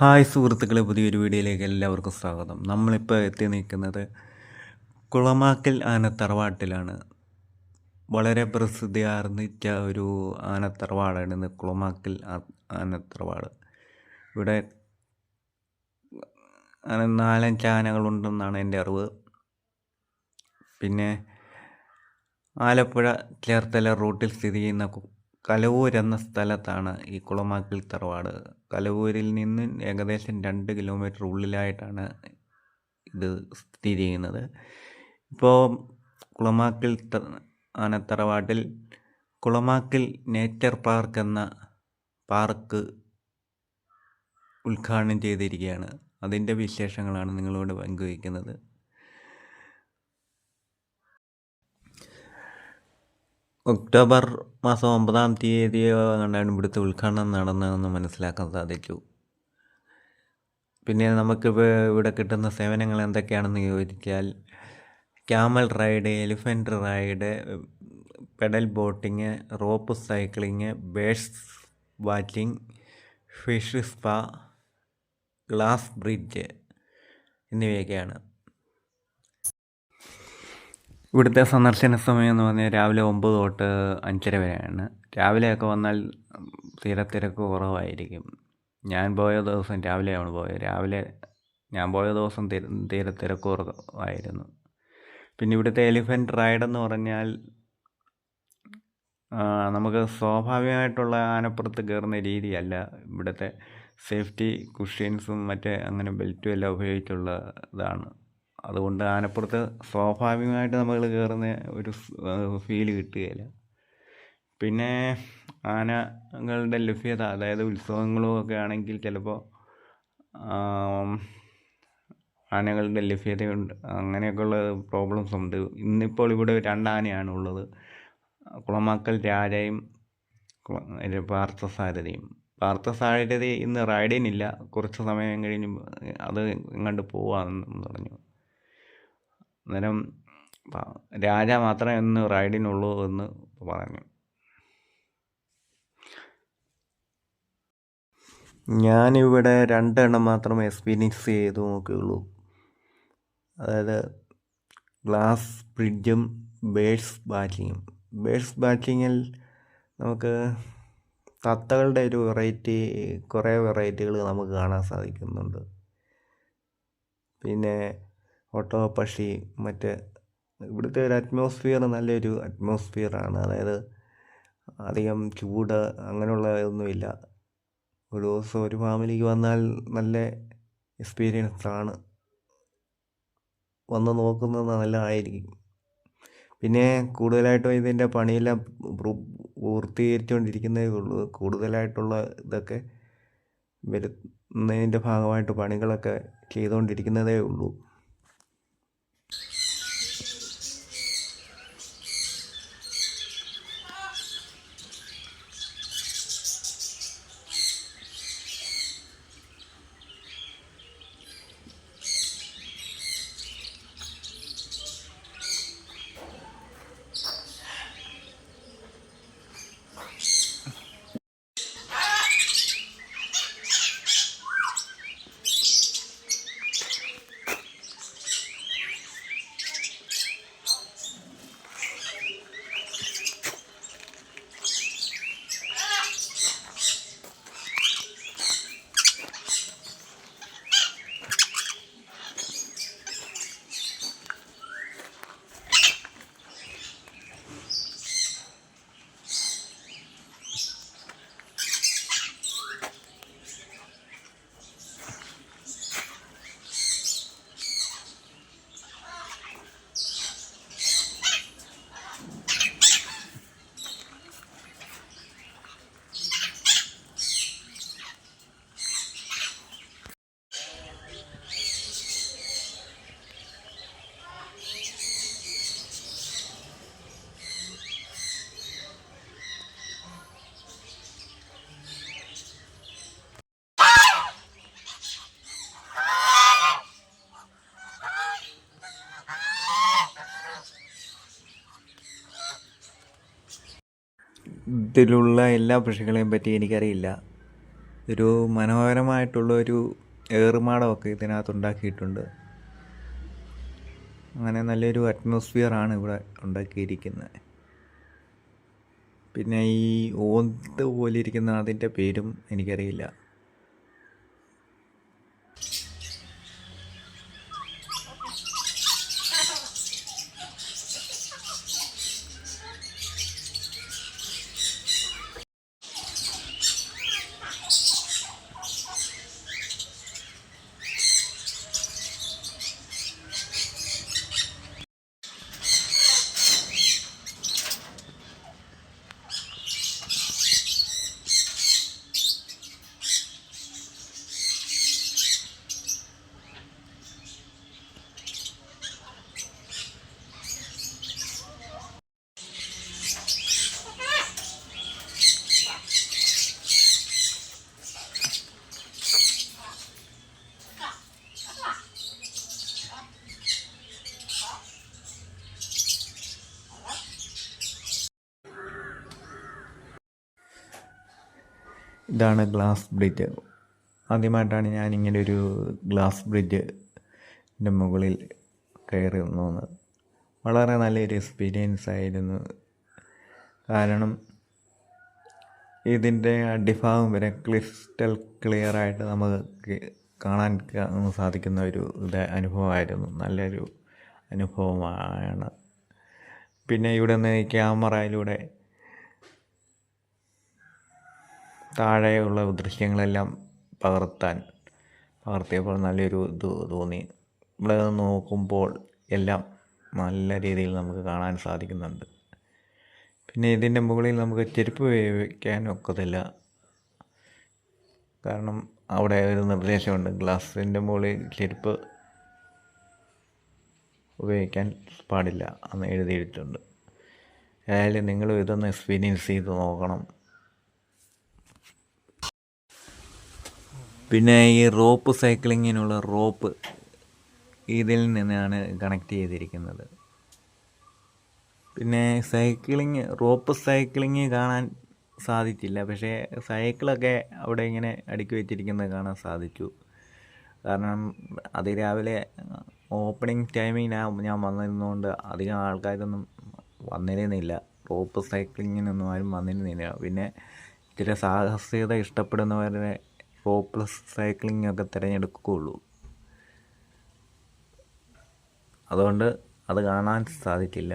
Hi സുഹൃത്തുക്കളെ പുതിയൊരു വീഡിയോയിലേക്ക് എല്ലാവർക്കും സ്വാഗതം. നമ്മളിപ്പോൾ എത്തി നിൽക്കുന്നത് കുളമാക്കൽ ആനത്തറവാട്ടിലാണ്. വളരെ പ്രസിദ്ധി ആർന്നിച്ച ഒരു ആനത്തറവാടാണ് ഇന്ന് കുളമാക്കൽ ആനത്തറവാട്. ഇവിടെ നാലഞ്ച് ആനകളുണ്ടെന്നാണ് എന്റെ അറിവ്. പിന്നെ ആലപ്പുഴ ചേർത്തല റൂട്ടിൽ സ്ഥിതി ചെയ്യുന്ന കലവൂർ എന്ന സ്ഥലത്താണ് ഈ കുളമാക്കിൽ തറവാട്. കലവൂരിൽ നിന്ന് ഏകദേശം രണ്ട് കിലോമീറ്റർ ഉള്ളിലായിട്ടാണ് ഇത് സ്ഥിതി ചെയ്യുന്നത്. ഇപ്പോൾ കുളമാക്കിൽ ആനത്തറവാട്ടിൽ കുളമാക്കിൽ നേച്ചർ പാർക്ക് എന്ന പാർക്ക് ഉദ്ഘാടനം ചെയ്തിരിക്കുകയാണ്. അതിന്റെ വിശേഷങ്ങളാണ് നിങ്ങളോട് പങ്കുവയ്ക്കുന്നത്. ഒക്ടോബർ മാസം ഒമ്പതാം തീയതിയോ അങ്ങനെയാണ് ഇവിടുത്തെ ഉദ്ഘാടനം നടന്നതെന്ന് മനസ്സിലാക്കാൻ സാധിച്ചു. പിന്നെ നമുക്ക് ഇവിടെ കിട്ടുന്ന സേവനങ്ങൾ എന്തൊക്കെയാണെന്ന് ചോദിച്ചാൽ camel ride elephant ride pedal boating rope cycling birds watching fish spa glass bridge എന്നിവയൊക്കെയാണ്. ഇവിടുത്തെ സന്ദർശന സമയം എന്ന് പറഞ്ഞാൽ രാവിലെ ഒമ്പത് തൊട്ട് അഞ്ചര വരെയാണ്. രാവിലെയൊക്കെ വന്നാൽ തീരെ തിരക്ക് കുറവായിരിക്കും. ഞാൻ പോയ ദിവസം രാവിലെയാണ് പോയത്. രാവിലെ ഞാൻ പോയ ദിവസം തീരെ തീരെ തിരക്ക് കുറവായിരുന്നു. പിന്നെ ഇവിടുത്തെ എലിഫന്റ് റൈഡ് എന്ന് പറഞ്ഞാൽ നമുക്ക് സ്വാഭാവികമായിട്ടുള്ള ആനപ്പുറത്ത് കയറുന്ന രീതിയല്ല. ഇവിടുത്തെ സേഫ്റ്റി കുഷ്യൻസും മറ്റേ അങ്ങനെ ബെൽറ്റും എല്ലാം ഉപയോഗിച്ചുള്ള ഇതാണ്. അതുകൊണ്ട് ആനപ്പുറത്ത് സ്വാഭാവികമായിട്ട് നമ്മൾ കയറുന്ന ഒരു ഫീൽ കിട്ടുകയില്ല. പിന്നെ ആനകളുടെ ലഭ്യത അതായത് ഉത്സവങ്ങളും ഒക്കെ ആണെങ്കിൽ ചിലപ്പോൾ ആനകളുടെ ലഭ്യതയുണ്ട്. അങ്ങനെയൊക്കെയുള്ള പ്രോബ്ലംസ് ഉണ്ട്. ഇന്നിപ്പോൾ ഇവിടെ രണ്ടാനയാണ് ഉള്ളത്. കുളമാക്കൽ രാജയും പാർത്ഥസാരഥയും. പാർത്ഥസാരഥി ഇന്ന് റൈഡിനില്ല കുറച്ച് സമയം കഴിഞ്ഞ് അത് എങ്ങാണ്ട് പോവാമെന്ന് പറഞ്ഞു. അന്നേരം രാജ മാത്രമേ ഇന്ന് റൈഡിനുള്ളൂ എന്ന് പറഞ്ഞു. ഞാനിവിടെ രണ്ടെണ്ണം മാത്രമേ എക്സ്പീരിയൻസ് ചെയ്ത് നോക്കുകയുള്ളൂ. അതായത് ഗ്ലാസ് ബ്രിഡ്ജും ബേഴ്സ് ബാറ്റിങ്ങും. ബേഴ്സ് ബാറ്റിങ്ങിൽ നമുക്ക് തത്തകളുടെ ഒരു വെറൈറ്റി കുറേ വെറൈറ്റികൾ നമുക്ക് കാണാൻ സാധിക്കുന്നുണ്ട്. പിന്നെ ഓട്ടോ പക്ഷി മറ്റ് ഇവിടുത്തെ ഒരു അറ്റ്മോസ്ഫിയർ നല്ലൊരു അറ്റ്മോസ്ഫിയറാണ് അതായത് അധികം ചൂട് അങ്ങനെയുള്ള ഒന്നുമില്ല ഒരു ദിവസം ഒരു ഫാമിലിക്ക് വന്നാൽ നല്ല എക്സ്പീരിയൻസ് ആണ്. വന്ന് നോക്കുന്നത് നല്ലതായിരിക്കും. പിന്നെ കൂടുതലായിട്ടും ഇതിന്റെ പണിയെല്ലാം പൂർത്തീകരിച്ചുകൊണ്ടിരിക്കുന്നതേ ഉള്ളൂ. കൂടുതലായിട്ടുള്ള ഇതൊക്കെ വരുന്നതിന്റെ ഭാഗമായിട്ട് പണികളൊക്കെ ചെയ്തുകൊണ്ടിരിക്കുന്നതേ ഉള്ളൂ. ഇതിലുള്ള എല്ലാ പക്ഷികളെയും പറ്റി എനിക്കറിയില്ല. ഒരു മനോഹരമായിട്ടുള്ള ഒരു ഏറുമാടമൊക്കെ ഇതിനകത്ത് ഉണ്ടാക്കിയിട്ടുണ്ട്. അങ്ങനെ നല്ലൊരു അറ്റ്മോസ്ഫിയറാണ് ഇവിടെ ഉണ്ടാക്കിയിരിക്കുന്നത്. പിന്നെ ഈ ഓന്ത് പോലെ ഇരിക്കുന്ന അതിന്റെ പേരും എനിക്കറിയില്ല. ഇതാണ് ഗ്ലാസ് ബ്രിഡ്ജ്. ആദ്യമായിട്ടാണ് ഞാൻ ഇങ്ങനെ ഒരു ഗ്ലാസ് ബ്രിഡ്ജിന്റെ മുകളിൽ കയറി നിന്നത്. വളരെ നല്ലൊരു എക്സ്പീരിയൻസ് ആയിരുന്നു. കാരണം ഇതിന്റെ അടിഭാഗം വരെ ക്രിസ്റ്റൽ ക്ലിയർ ആയിട്ട് നമുക്ക് കാണാൻ സാധിക്കുന്ന ഒരു ഇത് അനുഭവമായിരുന്നു. നല്ലൊരു അനുഭവമാണ്. പിന്നെ ഇവിടെ നിന്ന് ക്യാമറയിലൂടെ താഴെയുള്ള ദൃശ്യങ്ങളെല്ലാം പകർത്താൻ പകർത്തിയപ്പോൾ നല്ലൊരു ഇത് തോന്നി. ഇവിടെ നോക്കുമ്പോൾ എല്ലാം നല്ല രീതിയിൽ നമുക്ക് കാണാൻ സാധിക്കുന്നുണ്ട്. പിന്നെ ഇതിന്റെ മുകളിൽ നമുക്ക് ചെരുപ്പ് വയ്ക്കാൻ ഒക്കത്തില്ല. കാരണം അവിടെ ഒരു നിർദ്ദേശമുണ്ട് ഗ്ലാസിന്റെ മുകളിൽ ചെരുപ്പ് ഉപയോഗിക്കാൻ പാടില്ല എന്ന് എഴുതിയിട്ടുണ്ട്. ഏതായാലും നിങ്ങളും ഇതൊന്ന് എക്സ്പീരിയൻസ് ചെയ്ത് നോക്കണം. പിന്നെ ഈ റോപ്പ് സൈക്ലിങ്ങിനുള്ള റോപ്പ് ഇതിൽ നിന്നാണ് കണക്ട് ചെയ്തിരിക്കുന്നത്. പിന്നെ സൈക്ലിങ് റോപ്പ് സൈക്ലിങ് കാണാൻ സാധിച്ചില്ല. പക്ഷേ സൈക്കിളൊക്കെ അവിടെ ഇങ്ങനെ അടുക്കി വെച്ചിരിക്കുന്നത് കാണാൻ സാധിച്ചു. കാരണം അതിരാവിലെ ഓപ്പണിംഗ് ടൈമിങ്ങിനാണ് ഞാൻ വന്നിരുന്നതുകൊണ്ട് അധികം ആൾക്കാരൊന്നും വന്നിരുന്നില്ല. റോപ്പ് സൈക്ലിങ്ങിനൊന്നും ആരും വന്നിരുന്നില്ല. പിന്നെ ഇച്ചിരി സാഹസികത ഇഷ്ടപ്പെടുന്നവരെ റോപ്പ്ലെസ് സൈക്ലിംഗ് ഒക്കെ തിരഞ്ഞെടുക്കുകയുള്ളൂ അതുകൊണ്ട് അത് കാണാൻ സാധിച്ചില്ല